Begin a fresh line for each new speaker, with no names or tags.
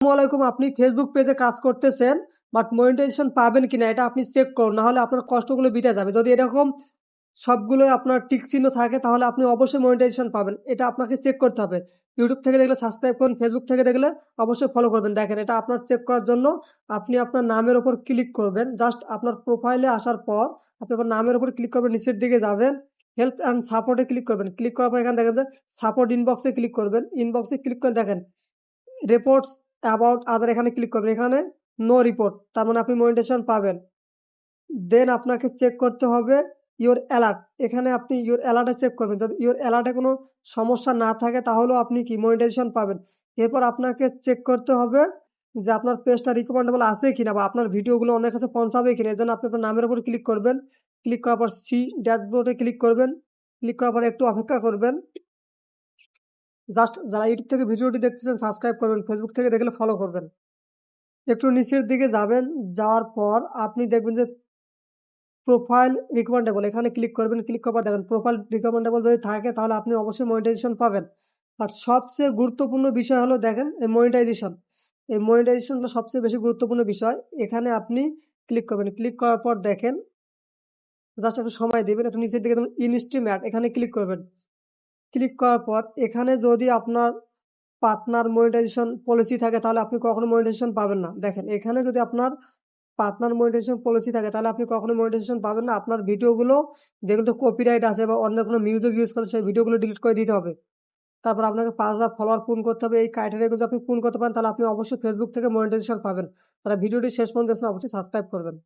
আসসালামু আলাইকুম, আপনি ফেসবুক পেজে কাজ করতেছেন বাট মনিটাইজেশন পাবেন কিনা এটা আপনি চেক করুন, নাহলে আপনার কষ্টগুলো বিতে যাবে। যদি এরকম সবগুলো আপনার টিক চিহ্ন থাকে, তাহলে আপনি অবশ্যই মনিটাইজেশন পাবেন, এটা আপনাকে চেক করতে হবে। ইউটিউব থেকে দেখলে সাবস্ক্রাইব করুন ফেসবুক থেকে দেখলে অবশ্যই ফলো করবেন। দেখেন, এটা আপনার চেক করার জন্য আপনি আপনার নামের ওপর ক্লিক করবেন। জাস্ট আপনার প্রোফাইলে আসার পর আপনি আপনার নামের ওপর ক্লিক করবেন, নিচের দিকে যাবেন হেল্প অ্যান্ড সাপোর্টে ক্লিক করবেন। ক্লিক করার পর এখানে দেখেন যে সাপোর্ট ইনবক্সে ক্লিক করবেন। ইনবক্সে ক্লিক করে দেখেন রিপোর্টস অ্যাবাউট আদার এখানে ক্লিক করবেন। এখানে নো রিপোর্ট তার মানে আপনি মনিটেশন পাবেন। দেন আপনাকে চেক করতে হবে ইওর অ্যালার্ট এখানে আপনি ইওর অ্যালার্টে চেক করবেন। যদি ইওর অ্যালার্টে কোনো সমস্যা না থাকে, তাহলেও আপনি কি মনিটাইজেশন পাবেন। এরপর আপনাকে চেক করতে হবে যে আপনার পেজটা রিকমেন্ডেবল আছে কিনা বা আপনার ভিডিওগুলো অনেক কাছে পৌঁছাবে কিনা। এই জন্য আপনি আপনার নামের উপর ক্লিক করবেন। ক্লিক করার পর সি ড্যাশবোর্ডে ক্লিক করবেন। ক্লিক করার পর একটু অপেক্ষা করবেন। জাস্ট যারা ইউটিউব থেকে ভিডিওটি দেখতেছেন, সাবস্ক্রাইব করবেন ফেসবুক থেকে দেখলে ফলো করবেন। একটু নিচের দিকে যাবেন, যাওয়ার পর আপনি দেখবেন যে প্রোফাইল রিকমেন্ডেবল এখানে ক্লিক করবেন ক্লিক করার পর দেখেন প্রোফাইল রিকমেন্ডেবল যদি থাকে তাহলে আপনি অবশ্যই মনিটাইজেশন পাবেন। আর সবচেয়ে গুরুত্বপূর্ণ বিষয় হলো দেখেন এই মনিটাইজেশন এই মনিটাইজেশনটা সবচেয়ে বেশি গুরুত্বপূর্ণ বিষয়। এখানে আপনি ক্লিক করবেন। ক্লিক করার পর দেখেন, জাস্ট একটু সময় দেবেন, একটু নিচের দিকে ইনস্ট্রিম অ্যাড এখানে ক্লিক করবেন। ক্লিক করার পর এখানে যদি আপনার পার্টনার মনিটাইজেশন পলিসি থাকে, তাহলে আপনি কখনো মনিটাইজেশন পাবেন না। দেখেন, এখানে যদি আপনার পার্টনার মনিটাইজেশন পলিসি থাকে, তাহলে আপনি কখনো মনিটাইজেশন পাবেন না। আপনার ভিডিওগুলো যেগুলো কপিরাইট আছে বা অন্য কোনো মিউজিক ইউজ করে, সেই ভিডিওগুলো ডিলিট করে দিতে হবে। তারপর আপনাকে পাঁচ হাজার ফলোয়ার পূরণ করতে হবে। এই ক্রাইটেরিয়াগুলো আপনি পূরণ করতে পারেন, তাহলে আপনি অবশ্যই ফেসবুক থেকে মনিটাইজেশন পাবেন। তাহলে ভিডিওটি শেষ পর্যন্ত অবশ্যই সাবস্ক্রাইব করবেন।